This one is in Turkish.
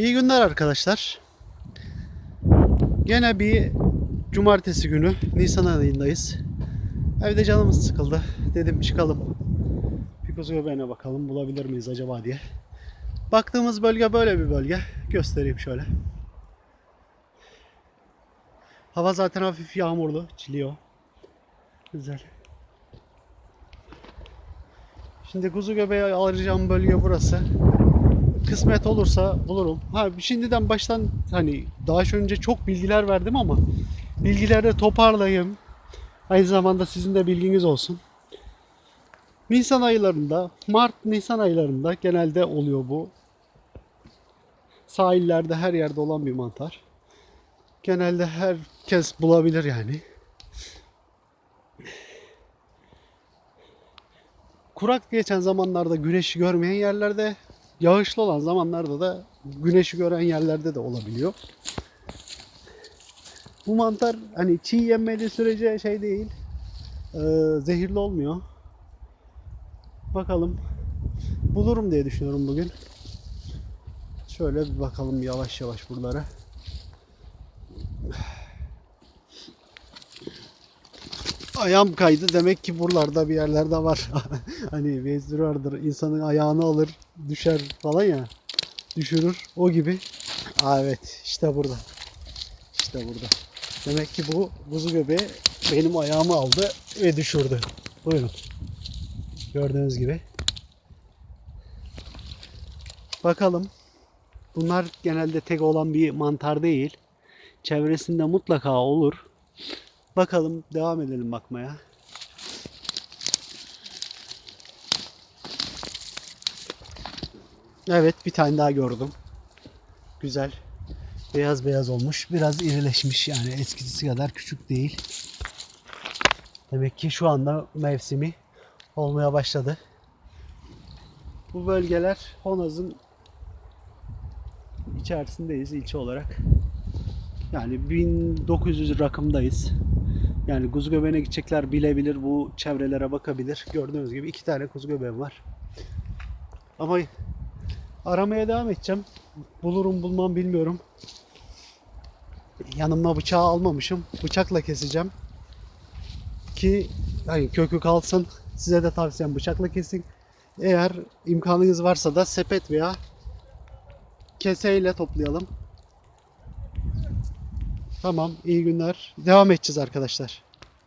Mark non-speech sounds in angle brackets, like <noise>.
İyi günler arkadaşlar. Gene bir cumartesi günü Nisan ayındayız. Evde canımız sıkıldı. Dedim çıkalım. Kuzu göbeğine bakalım bulabilir miyiz acaba diye. Baktığımız bölge böyle bir bölge. Göstereyim şöyle. Hava zaten hafif yağmurlu. Çiliyor. Güzel. Şimdi kuzu göbeği alacağım bölge burası kısmet olursa bulurum. Ha şimdiden baştan hani daha önce çok bilgiler verdim ama bilgileri toparlayayım. Aynı zamanda sizin de bilginiz olsun. Nisan aylarında, Mart Nisan aylarında genelde oluyor bu. Sahillerde her yerde olan bir mantar. Genelde herkes bulabilir yani. Kurak geçen zamanlarda güneşi görmeyen yerlerde yağışlı olan zamanlarda da güneşi gören yerlerde de olabiliyor. Bu mantar hani çiğ yenmediği sürece şey değil, e, zehirli olmuyor. Bakalım bulurum diye düşünüyorum bugün. Şöyle bir bakalım yavaş yavaş buralara. Ayağım kaydı demek ki buralarda bir yerlerde var. <laughs> hani vezir vardır insanın ayağını alır düşer falan ya düşürür o gibi. Aa evet işte burada. İşte burada. Demek ki bu buzu göbeği benim ayağımı aldı ve düşürdü. Buyurun. Gördüğünüz gibi. Bakalım. Bunlar genelde tek olan bir mantar değil. Çevresinde mutlaka olur. Bakalım devam edelim bakmaya. Evet bir tane daha gördüm. Güzel. Beyaz beyaz olmuş. Biraz irileşmiş yani eskisi kadar küçük değil. Demek ki şu anda mevsimi olmaya başladı. Bu bölgeler Honaz'ın içerisindeyiz ilçe olarak. Yani 1900 rakımdayız. Yani kuzu göbeğine gidecekler bilebilir bu çevrelere bakabilir. Gördüğünüz gibi iki tane kuzu göbeğim var. Ama aramaya devam edeceğim. Bulurum bulmam bilmiyorum. Yanıma bıçağı almamışım. Bıçakla keseceğim. Ki hani kökü kalsın. Size de tavsiyem bıçakla kesin. Eğer imkanınız varsa da sepet veya keseyle toplayalım. Tamam, iyi günler. Devam edeceğiz arkadaşlar.